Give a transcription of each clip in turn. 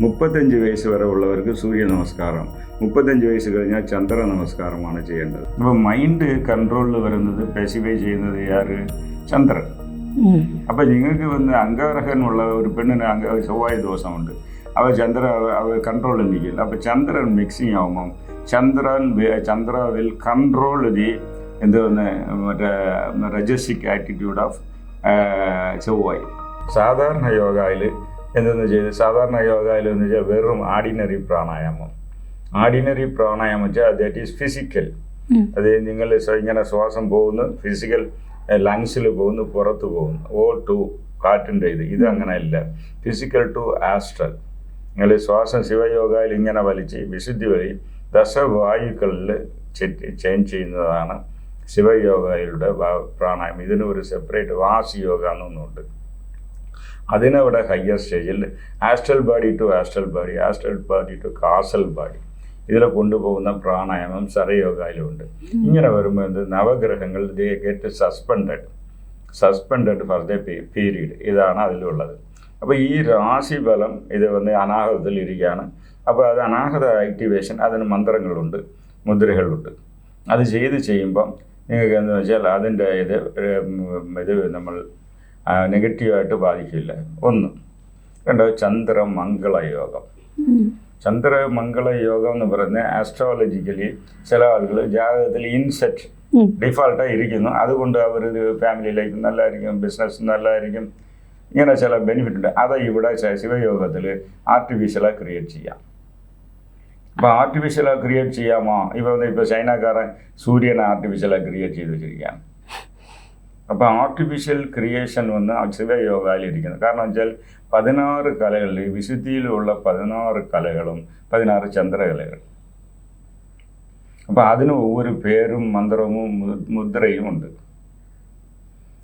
മുപ്പത്തഞ്ച് വയസ്സ് വരെ ഉള്ളവർക്ക് സൂര്യ നമസ്കാരം. മുപ്പത്തഞ്ച് വയസ്സ് കഴിഞ്ഞാൽ ചന്ദ്ര നമസ്കാരമാണ് ചെയ്യേണ്ടത്. അപ്പോൾ മൈൻഡ് കൺട്രോളിൽ വരുന്നത് പെസിഫൈ ചെയ്യുന്നത് ആര്? ചന്ദ്രൻ. ഉം. അപ്പോൾ നിങ്ങൾക്ക് വന്ന് അംഗാരഹനുള്ള ഒരു പെണ്ണിന് അംഗ ചൊവ്വായ ദോഷമുണ്ട് അവ ചന്ദ്ര അവ കൺട്രോളിൽ നിൽക്കില്ല അപ്പോൾ ചന്ദ്രൻ മിക്സിങ് ആകുമ്പം ചന്ദ്രൻ ചന്ദ്ര വിൽ കൺട്രോൾ ദി എന്തോന്ന് മറ്റേ റജസിക് ആറ്റിറ്റ്യൂഡ് ഓഫ് ചൊവ്വായി സാധാരണ യോഗയിൽ എന്തെന്ന് ചെയ്ത് സാധാരണ യോഗയിൽ എന്ന് വെച്ചാൽ വെറും ആർഡിനറി പ്രാണായാമം. ആർഡിനറി പ്രാണായാമം വെച്ചാൽ ദാറ്റ് ഈസ് ഫിസിക്കൽ. അത് നിങ്ങൾ ഇങ്ങനെ ശ്വാസം പോകുന്നു ഫിസിക്കൽ ലങ്സിൽ പോകുന്നു പുറത്ത് പോകുന്നു. ഓ ടു കാറ്റിന്റെ ഇത്. ഇത് അങ്ങനെയല്ല. ഫിസിക്കൽ ടു ആസ്ട്രൽ നിങ്ങൾ ശ്വാസം ശിവയോഗയിൽ ഇങ്ങനെ വലിച്ച് വിശുദ്ധി വഴി ദശവായുക്കളിൽ ചേഞ്ച് ചെയ്യുന്നതാണ് ശിവയോഗയുടെ പ്രാണായാമം. ഇതിന് ഒരു സെപ്പറേറ്റ് വാസി യോഗ എന്നൊന്നുണ്ട് അതിനവിടെ ഹയർ സ്റ്റേജിൽ astral body to astral body astral body to causal body ഇതിൽ കൊണ്ടുപോകുന്ന പ്രാണായാമം സരയോഗയിലുണ്ട് ഇങ്ങനെ വരുമ്പോൾ എന്ത്? നവഗ്രഹങ്ങൾ they get suspended suspended for the period ഇതാണ് അതിലുള്ളത്. അപ്പോൾ ഈ രാശി ബലം ഇത് വന്ന് അനാഹതത്തിൽ ഇരിക്കുകയാണ്. അപ്പോൾ അത് അനാഹത ആക്ടിവേഷൻ അതിന് മന്ത്രങ്ങളുണ്ട് മുദ്രകളുണ്ട്. അത് ചെയ്ത് ചെയ്യുമ്പം നിങ്ങൾക്ക് എന്ന് വെച്ചാൽ അതിന്റെ ഇത് ഇത് നമ്മൾ നെഗറ്റീവായിട്ട് ബാധിക്കില്ല. ഒന്ന് രണ്ടോ ചന്ദ്രമംഗള യോഗം ചന്ദ്ര ചന്ദ്രമംഗള യോഗം എന്ന് പറയുന്നത് ആസ്ട്രോളജിക്കലി ചില ആളുകൾ ജാതകത്തിൽ ഇൻസെറ്റ്. ഡിഫാൾട്ടായി ഇരിക്കുന്നു. അതുകൊണ്ട് അവർ ഫാമിലി ലൈഫ് നല്ലതായിരിക്കും ബിസിനസ് നല്ലതായിരിക്കും ഇങ്ങനെ ചില ബെനിഫിറ്റ് ഉണ്ട്. അത് ഇവിടെ ശിവയോഗത്തിൽ ആർട്ടിഫിഷ്യലായി ക്രിയേറ്റ് ചെയ്യാം. അപ്പോൾ ആർട്ടിഫിഷ്യലായി ക്രിയേറ്റ് ചെയ്യാമോ? ഇപ്പോൾ ഇപ്പോൾ ചൈനക്കാരൻ സൂര്യനെ ആർട്ടിഫിഷ്യലായി ക്രിയേറ്റ് ചെയ്ത് വെച്ചിരിക്കുകയാണ്. அப்போ ஆர்டிஃபிஷியல் கிரியேஷன் வந்து அதுவே வேல்யூ இருக்குது காரணம் வச்சால் பதினாறு கலைகள் விசுத்தியில் உள்ள பதினாறு கலைகளும் பதினாறு சந்திர கலைகள் அப்போ அதில் ஒவ்வொரு பேரும் மந்திரமும் முத்திரையும் உண்டு.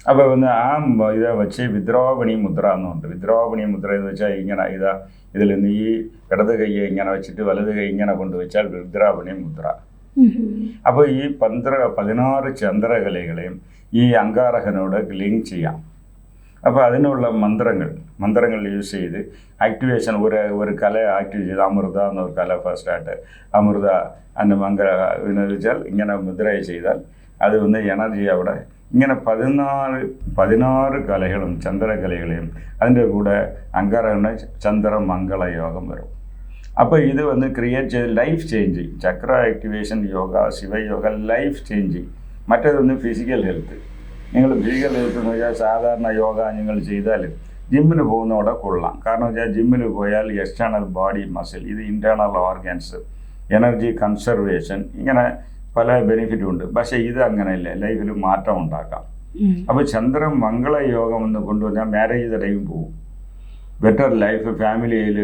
அப்போ வந்து ஆம் இதை வச்சு வித்ராபணி முத்ரான்னு உண்டு. வித்ராபணி முத்ரா இது வச்சா இங்கே இதா இதுலேருந்து இடது கையை இங்கே வச்சுட்டு வலது கை இங்கே கொண்டு வச்சால் வித்ராபணி முத்ரா அப்போ ഈ പന്ത്ര പതിനാറ് ചന്ദ്രകലകളെയും ഈ അങ്കാരകനോട് ലിങ്ക് ചെയ്യാം. അപ്പോൾ അതിനുള്ള മന്ത്രങ്ങൾ മന്ത്രങ്ങൾ യൂസ് ചെയ്ത് ആക്ടിവേഷൻ ഒരു ഒരു കല ആക്ടിവ് ചെയ്ത് അമൃത എന്നൊരു കല ഫസ്റ്റായിട്ട് അമൃത അന്ന് മംഗള എന്ന് വെച്ചാൽ ഇങ്ങനെ മുദ്ര ചെയ്താൽ അത് ഒന്ന് എനർജി അവിടെ ഇങ്ങനെ പതിനാല് പതിനാറ് കലകളും ചന്ദ്രകലകളെയും അതിന്റെ കൂടെ അങ്കാരകന് ചന്ദ്രമംഗള യോഗം വരും. അപ്പോൾ ഇത് വന്ന് ക്രിയേറ്റ് ചെയ്ത് life change chakra activation yoga Shivayoga life change മറ്റേതൊന്ന് physical health നിങ്ങൾ ഫിസിക്കൽ ഹെൽത്ത് എന്ന് വെച്ചാൽ സാധാരണ യോഗ നിങ്ങൾ ചെയ്താൽ ജിമ്മിന് പോകുന്നവിടെ കൊള്ളാം. കാരണം വെച്ചാൽ ജിമ്മിൽ പോയാൽ എക്സ്റ്റേണൽ ബോഡി മസിൽ ഇത് ഇന്റേർണൽ ഓർഗൻസ് എനർജി കൺസർവേഷൻ ഇങ്ങനെ പല ബെനിഫിറ്റും ഉണ്ട്. പക്ഷേ ഇത് അങ്ങനെയല്ല. ലൈഫിൽ മാറ്റം ഉണ്ടാക്കാം. അപ്പോൾ ചന്ദ്രൻ മംഗള യോഗം എന്ന് കൊണ്ടുവന്നാൽ മാരേജ് തടയും പോകും ബെറ്റർ ലൈഫ് ഫാമിലിയിൽ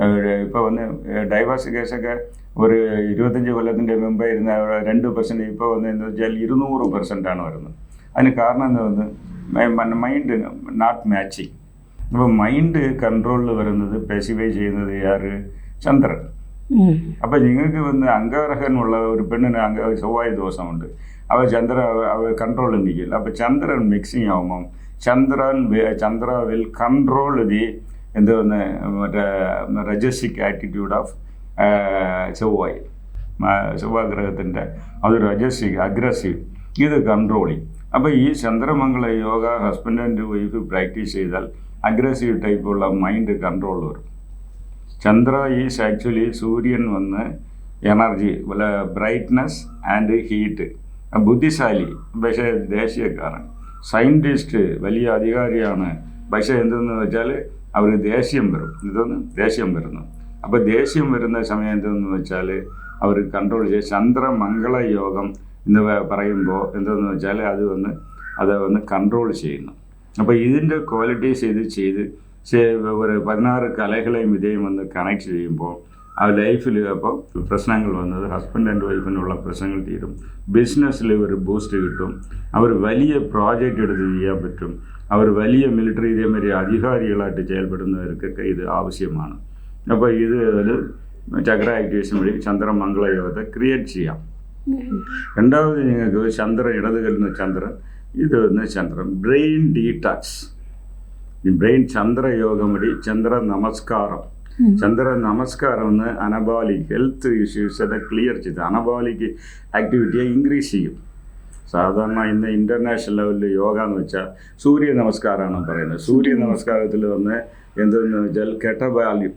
ഇപ്പോൾ വന്ന് ഇപ്പോൾ വന്ന് ഡൈവേഴ്സ് കേസൊക്കെ ഒരു ഇരുപത്തഞ്ച് കൊല്ലത്തിന്റെ മുമ്പേ ഇരുന്ന രണ്ട് പെർസെന്റ് ഇപ്പോൾ വന്ന് എന്ന് വെച്ചാൽ ഇരുന്നൂറ് പെർസെന്റാണ് വരുന്നത്. അതിന് കാരണം വന്ന് മൈൻഡ് നോട്ട് മാച്ചിങ് അപ്പോൾ മൈൻഡ് കൺട്രോളിൽ വരുന്നത് പെസിഫൈ ചെയ്യുന്നത് ആര്? ചന്ദ്രൻ. അപ്പോൾ നിങ്ങൾക്ക് വന്ന് അംഗഗ്രഹനുള്ള ഒരു പെണ്ണിന് അംഗ ചൊവ്വായ ദോഷമുണ്ട് അവ ചന്ദ്ര അവ കൺട്രോളിൽ നിൽക്കില്ല. അപ്പോൾ ചന്ദ്രൻ മിക്സിങ് ആകുമ്പം ചന്ദ്രൻ ചന്ദ്ര വിൽ കൺട്രോൾ ദി എന്തോന്ന് മറ്റേ രജസ്റ്റിക് ആറ്റിറ്റ്യൂഡ് ഓഫ് ചൊവ്വായി. ചൊവ്വാ ചൊവ്വാഗ്രഹത്തിന്റെ അത് രജസ്റ്റിക് അഗ്രസീവ് ഇത് കൺട്രോളിങ് അപ്പോൾ ഈ Chandramangala yoga husband and wife practice ചെയ്താൽ അഗ്രസീവ് ടൈപ്പുള്ള മൈൻഡ് കൺട്രോൾ വരും. ചന്ദ്ര ഈസ് ആക്ച്വലി സൂര്യൻ വന്ന് എനർജി ബ്രൈറ്റ്നസ് ആൻഡ് ഹീറ്റ് ബുദ്ധിശാലി പക്ഷേ ദേശീയക്കാരൻ. സയന്റിസ്റ്റ് വലിയ അധികാരിയാണ്. പക്ഷേ എന്തെന്ന് വെച്ചാൽ അവർ ദേഷ്യം വരും. ഇതൊന്ന് ദേഷ്യം വരുന്നു. അപ്പോൾ ദേഷ്യം വരുന്ന സമയം എന്തെന്ന് വെച്ചാൽ അവർ കൺട്രോൾ ചെയ്ത് ചന്ദ്രമംഗള യോഗം എന്ന് പറയുമ്പോൾ എന്തെന്ന് വെച്ചാൽ അത് വന്ന് അത് വന്ന് കൺട്രോൾ ചെയ്യുന്നു. അപ്പോൾ ഇതിന്റെ ക്വാളിറ്റീസ് ഇത് ചെയ്ത് ഒരു പതിനാറ് കലകളെയും ഇതേയും വന്ന് കണക്ട് ചെയ്യുമ്പോൾ ആ ലൈഫിൽ അപ്പോൾ പ്രശ്നങ്ങൾ വന്നത് ഹസ്ബൻഡ് ആൻഡ് വൈഫിനുള്ള പ്രശ്നങ്ങൾ തീരും. ബിസിനസ്സിൽ ഒരു ബൂസ്റ്റ് കിട്ടും. അവർ വലിയ പ്രോജക്റ്റ് എടുത്ത് ചെയ്യാൻ പറ്റും. അവർ വലിയ മിലിറ്ററി ഇതേമാതിരി അധികാരികളായിട്ട് செயல்படுന്നവർക്കൊക്കെ ഇത് ആവശ്യമാണ്. അപ്പോൾ ഇത് ഒരു ചക്ര ആക്ടിവേഷൻ വഴി ചന്ദ്രമംഗള യോഗത്തെ ക്രിയേറ്റ് ചെയ്യാം. രണ്ടാമത് നിങ്ങൾക്ക് ചന്ദ്രൻ ഇടതുകളിൽ നിന്ന് ചന്ദ്രൻ ഇത് വന്ന് ചന്ദ്രൻ ബ്രെയിൻ ഡീടാക്സ് ബ്രെയിൻ ചന്ദ്രയോഗം വഴി ചന്ദ്ര നമസ്കാരം. ಚಂದ್ರ ನಮಸ್ಕಾರ ಚಂದ್ರ നമസ്കാരം എന്ന് അനബോളിക് ഹെൽത്ത് ഇഷ്യൂസ് അത് ക്ലിയർ ചെയ്ത് അനബോളിക് ആക്ടിവിറ്റിയെ ഇൻക്രീസ് ചെയ്യും സാധാരണ ഇന്ന് ഇൻ്റർനാഷണൽ ലെവലിൽ യോഗ എന്ന് വെച്ചാൽ സൂര്യ നമസ്കാരമാണ് പറയുന്നത് സൂര്യ നമസ്കാരത്തിൽ വന്ന് എന്തെന്ന് വെച്ചാൽ കെട്ടബാലി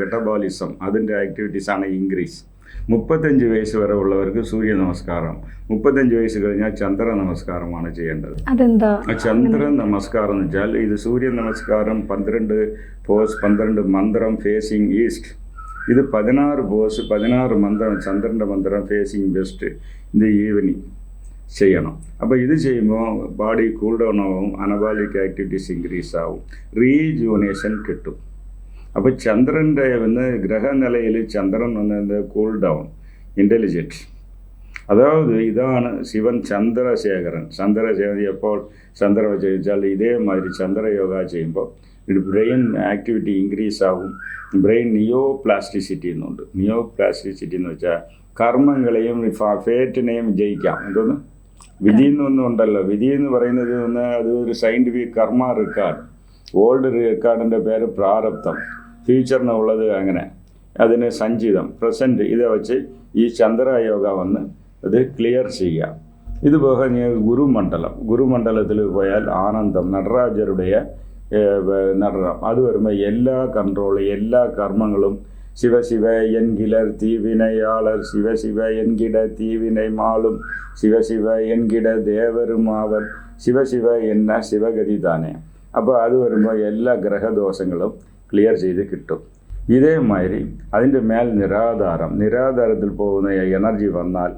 കെട്ടബോളിസം അതിൻ്റെ ആക്ടിവിറ്റീസാണ് ഇൻക്രീസ് മുപ്പത്തഞ്ച് വയസ്സ് വരെ ഉള്ളവർക്ക് സൂര്യ നമസ്കാരം. മുപ്പത്തഞ്ച് വയസ്സ് കഴിഞ്ഞാൽ ചന്ദ്ര നമസ്കാരമാണ് ചെയ്യേണ്ടത്. അതെന്താ? ചന്ദ്ര നമസ്കാരം എന്ന് വെച്ചാൽ ഇത് സൂര്യ നമസ്കാരം പന്ത്രണ്ട് പോസ് പന്ത്രണ്ട് മന്ത്രം ഫേസിങ് ഈസ്റ്റ് ഇത് പതിനാറ് പോസ് പതിനാറ് മന്ത്രം ചന്ദ്രന്റെ മന്ത്രം ഫേസിങ് വെസ്റ്റ് ഇത് ഈവനിങ് ചെയ്യണം. അപ്പോൾ ഇത് ചെയ്യുമ്പോൾ ബോഡി കൂൾ ഡൗൺ ആവും അനബാലിക് ആക്ടിവിറ്റീസ് ഇൻക്രീസ് ആവും. റീജുവനേഷൻ കിട്ടും. അപ്പോൾ ചന്ദ്രന്റെ വന്ന് ഗ്രഹനിലയിൽ ചന്ദ്രൻ വന്നത് കൂൾ ഡൗൺ ഇന്റലിജന്റ് അതായത് ഇതാണ് ശിവൻ ചന്ദ്രശേഖരൻ. ചന്ദ്രശേഖരൻ എപ്പോൾ ചന്ദ്ര ചോദിച്ചാൽ ഇതേമാതിരി ചന്ദ്രയോഗ ചെയ്യുമ്പോൾ ബ്രെയിൻ ആക്ടിവിറ്റി ഇൻക്രീസ് ആകും ബ്രെയിൻ നിയോ പ്ലാസ്റ്റിസിറ്റി എന്നുണ്ട്. നിയോ പ്ലാസ്റ്റിസിറ്റി എന്ന് വെച്ചാൽ കർമ്മങ്ങളെയും ഫേറ്റിനെയും ജയിക്കാം. എന്തോന്ന്? വിധി എന്നൊന്നും ഉണ്ടല്ലോ. വിധി എന്ന് പറയുന്നത് ഒന്ന് അത് ഒരു സയന്റിഫിക് കർമ്മ റെക്കോർഡ് ഓൾഡ് റെക്കോർഡിന്റെ പേര് പ്രാരബ്ധം. ഫ്യൂച്ചറിന് ഉള്ളത് അങ്ങനെ. അതിന് സഞ്ചിതം പ്രസൻറ്റ് ഇതെ വെച്ച് ഈ ചന്ദ്രയോഗ വന്ന് അത് ക്ലിയർ ചെയ്യാം ഇത് പോക ഗുരുമണ്ഡലം. ഗുരുമണ്ഡലത്തിൽ പോയാൽ ആനന്ദം നടരാജരുടെ നടனம் அது வரும்போது எல்லா கண்ட்ரோல் எல்லா கர்மங்களும் சிவசிவ என்கிலர் தீவினையாளர் சிவசிவ என்கிட தீவினை மாலும் சிவசிவ என்கிட தேவருமாவர் சிவசிவ என்ன சிவகதி தானே அப்போ அது வரும்போது எல்லா கிரக தோஷங்களும் ക്ലിയർ ചെയ്ത് കിട്ടും. ഇതേമാതിരി അതിന്റെ മേൽ നിരാധാരം നിരാധാരത്തിൽ പോകുന്ന എനർജി വന്നാൽ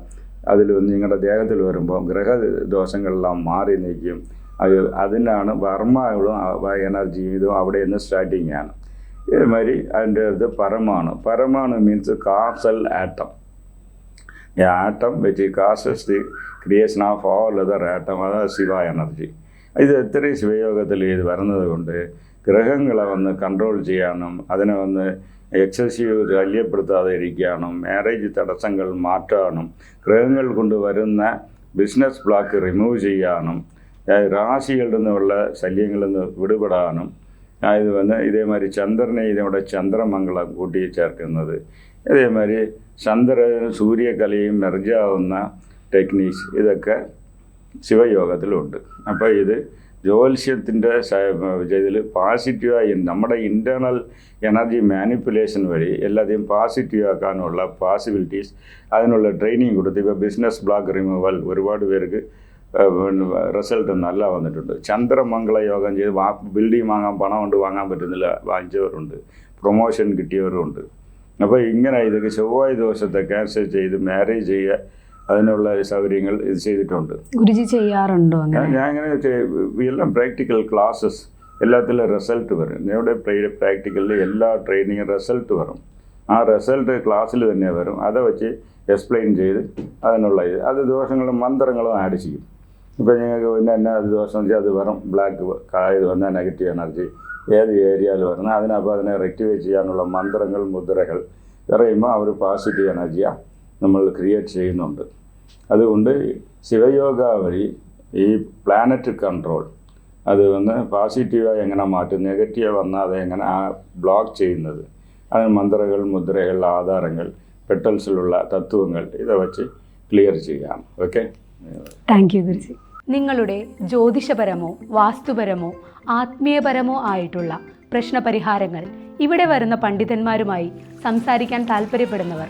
അതിൽ നിങ്ങളുടെ ദേഹത്തിൽ വരുമ്പോൾ ഗ്രഹദോഷങ്ങളെല്ലാം മാറി നിൽക്കും. അത് അതിനാണ് വർമ്മകളും എനർജി ഇതും അവിടെ നിന്ന് സ്റ്റാർട്ടിങ് ആണ്. ഇതേമാതിരി അതിന്റെ ഇത് പരമാണു. പരമാണു മീൻസ് കാസൽ ആറ്റം ഈ ആറ്റം വെച്ച് causes the creation of all other atom അതാണ് ശിവ എനർജി ഇത് എത്രയും ശിവയോഗത്തിൽ ഇത് വരുന്നത് കൊണ്ട് ഗ്രഹങ്ങളെ വന്ന് കൺട്രോൾ ചെയ്യാനും അതിനെ വന്ന് എക്സസീവ് ശല്യപ്പെടുത്താതെ ഇരിക്കാനും മാരേജ് തടസ്സങ്ങൾ മാറ്റാനും ഗ്രഹങ്ങൾ കൊണ്ട് വരുന്ന ബിസിനസ് ബ്ലോക്ക് റിമൂവ് ചെയ്യാനും രാശികളിൽ നിന്നുള്ള ശല്യങ്ങളിൽ നിന്ന് വിടുപെടാനും ഇത് വന്ന് ഇതേമാതിരി ചന്ദ്രനെ ഇതിനോട് ചന്ദ്രമംഗളം കൂട്ടി ചേർക്കുന്നത്. ഇതേമാതിരി ചന്ദ്രനും സൂര്യകലയും മെർജാവുന്ന ടെക്നീക്സ് ഇതൊക്കെ ശിവയോഗത്തിലുണ്ട്. അപ്പോൾ ഇത് ജ്യോത്സ്യത്തിന്റെ ഇതിൽ പോസിറ്റീവായി നമ്മുടെ ഇന്റേർണൽ എനർജി മാനിപ്പുലേഷൻ വഴി എല്ലാത്തെയും പോസിറ്റീവ് ആക്കാനുള്ള പോസിബിലിറ്റീസ് അതിനുള്ള ട്രെയിനിങ് കൊടുത്ത് ഇപ്പോൾ ബിസിനസ് ബ്ലോക്ക് റിമൂവൽ ഒരുപാട് പേർക്ക് റിസൾട്ട് നല്ല വന്നിട്ടുണ്ട്. ചന്ദ്രമംഗള യോഗം ചെയ്ത് വാ ബിൽഡിംഗ് വാങ്ങാൻ പണം കൊണ്ട് വാങ്ങാൻ പറ്റുന്നില്ല വാങ്ങിച്ചവരുണ്ട്. പ്രൊമോഷൻ കിട്ടിയവരുണ്ട്. അപ്പോൾ ഇങ്ങനെ ഇതൊക്കെ ചൊവ്വായ ദിവസത്തെ ക്യാൻസൽ ചെയ്ത് മാരേജ് ചെയ്യുക അതിനുള്ള സൗകര്യങ്ങൾ ഇത് ചെയ്തിട്ടുണ്ട്. ഗുരുജി ചെയ്യാറുണ്ടോ അങ്ങനെ? ഞാൻ ഇങ്ങനെ ചെയ്- എല്ലാം പ്രാക്ടിക്കൽ ക്ലാസ്സസ് എല്ലാത്തിലും റിസൾട്ട് വരും. ഞങ്ങളുടെ പ്രാക്ടിക്കലിൽ എല്ലാ ട്രെയിനിങ് റിസൾട്ട് വരും. ആ റിസൾട്ട് ക്ലാസ്സിൽ തന്നെ വരും. അതെ വെച്ച് എക്സ്പ്ലെയിൻ ചെയ്ത് അതിനുള്ള ഇത്. അത് ദോഷങ്ങളും മന്ത്രങ്ങളും ആഡ് ചെയ്യും. ഇപ്പോൾ ഞങ്ങൾക്ക് പിന്നെ എന്നാ അത് ദോഷം വെച്ചാൽ അത് വരും ബ്ലാക്ക് കായത് വന്നാൽ നെഗറ്റീവ് എനർജി ഏത് ഏരിയയിൽ വരണം അതിനപ്പോൾ അതിനെ റെക്ടിവേറ്റ് ചെയ്യാനുള്ള മന്ത്രങ്ങൾ മുദ്രകൾ പറയുമ്പോൾ അവർ പോസിറ്റീവ് എനർജിയാണ് നമ്മൾ ക്രിയേറ്റ് ചെയ്യുന്നുണ്ട്. അതുകൊണ്ട് ശിവയോഗ വഴി ഈ പ്ലാനറ്റ് കൺട്രോൾ അത് വന്ന് പോസിറ്റീവായി എങ്ങനെ മാറ്റും നെഗറ്റീവ് വന്നാൽ അത് എങ്ങനെ ആ ബ്ലോക്ക് ചെയ്യുന്നത് അതിന് മന്ത്രകൾ മുദ്രകൾ ആധാരങ്ങൾ പെട്ടൽസിലുള്ള തത്വങ്ങൾ ഇത് വെച്ച് ക്ലിയർ ചെയ്യാം. Okay thank you Guruji. നിങ്ങളുടെ ജ്യോതിഷപരമോ വാസ്തുപരമോ ആത്മീയപരമോ ആയിട്ടുള്ള പ്രശ്നപരിഹാരങ്ങൾ ഇവിടെ വരുന്ന പണ്ഡിതന്മാരുമായി സംസാരിക്കാൻ താല്പര്യപ്പെടുന്നവർ